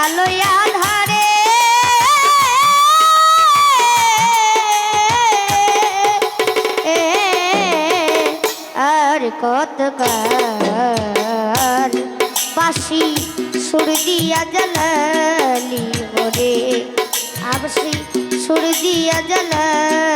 কালোয়া ধারে আর কত কার বাসি সুর দিয়া জ্বালালি মোরে আবসি সুর দিয়া জ্বালালি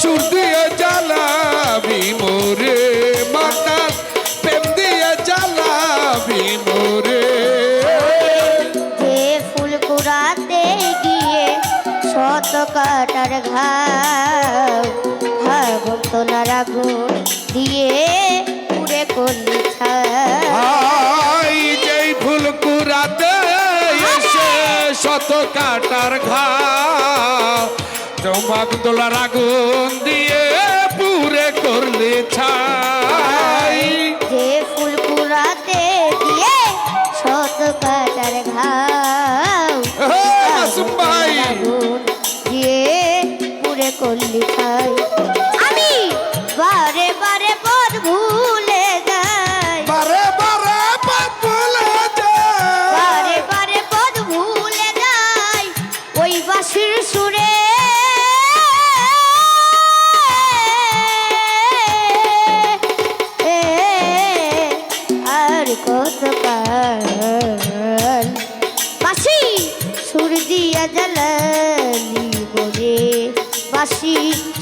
সুর দিয়ে জ্বালাবি মোরে মাতা প্রেম দিয়ে জ্বালাবি মোরে যে ফুল কুড়াতে গিয়ে শত কাটার ঘাও দিয়ে পুড়ে করলি ছাই। যেই ফুল কুড়াতে এসে শত কাটার ঘা চৌমাক দোলার আগুন দিয়ে পুরে করলে ছাই। যে ফুল পুরাতে দিয়ে শত পাতার ঘাও বাসি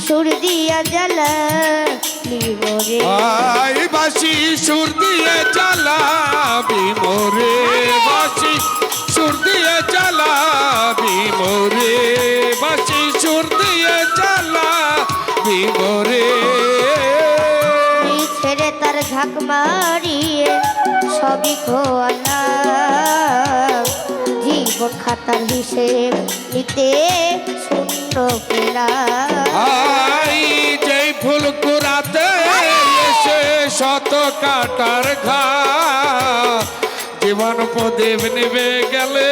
সুর দিয়া জ্বালালি মোরে আই বাসি সুর দিয়ে জ্বালাবি মোরে বাসি সুর দিয়ে জ্বালাবি মোরে বাসি সুর দিয়ে জ্বালাবি মোরে এই ছেড়ে তার ঝাঁক মারিয়ে সবই খোয়ালা। জীবন খাতার হিসেব নিতে পেলাম আই যেই ফুল কুড়াতে এসে শত কাটার ঘা। জীবন প্রদীপ নিবে গেলে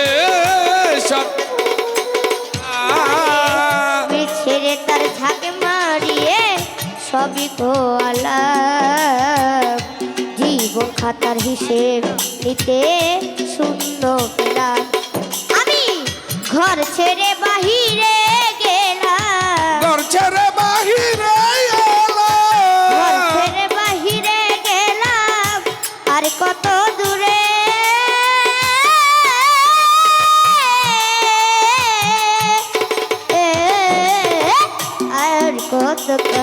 ছেড়ে তার ঝাঁক মারিয়ে সবই খোয়ালা জীবন খাতার হিসেব নিতে শূন্য পেলাম আমি ঘর ছেড়ে বাহিরে কত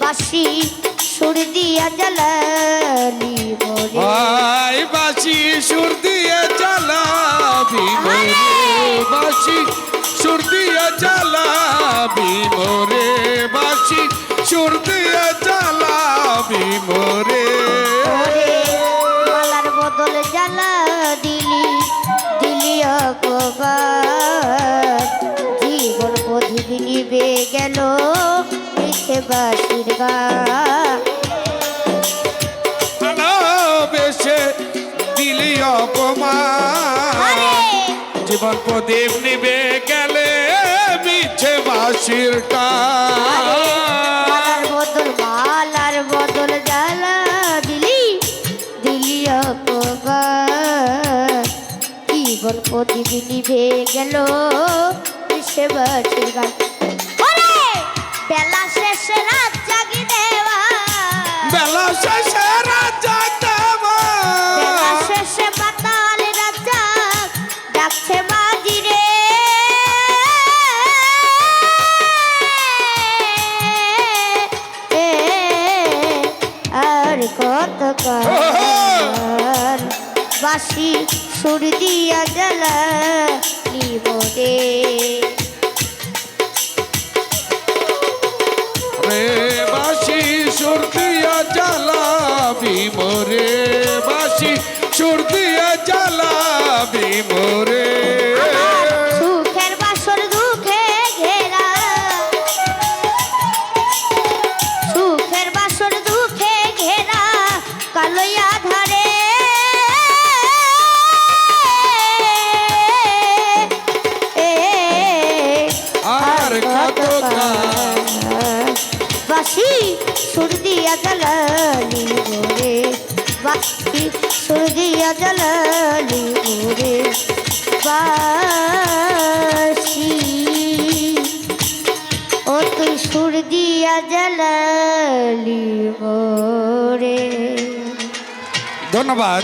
বাসি সুর দিয়া জ্বালালি মোরে আই বাসি সুর দিয়ে জ্বালাবি মোরে বাসি সুর দিয়ে জ্বালাবি মোরে বাসি সুর দিয়ে জ্বালাবি মোরে মালার বদল জ্বালা দিলি দিলি অপবাদ গেল মিছে বাসির ভালোবেসে দিলি অপমান। জীবন প্রদীপ নিবে গেলে মিছে বাসির মালার বদল মালার বদল জ্বালা দিলি দিলি অপবাদ জীবন প্রদীপ নিভে গেল মিছে বাসির গান কাল বাসি সুর দিয়া জ্বালা নিবরে বাসি সুর দিয়া জ্বালাবি মোরে বাসি সুর দিয়া জ্বালাবি মোরে বাসি সুর দিয়া জ্বালালি গোরে বাকি সুর দিয়া জ্বালালি গোরে বাসি। ও তুই সুরদিয়া জ্বালালি গোরে ধন্যবাদ।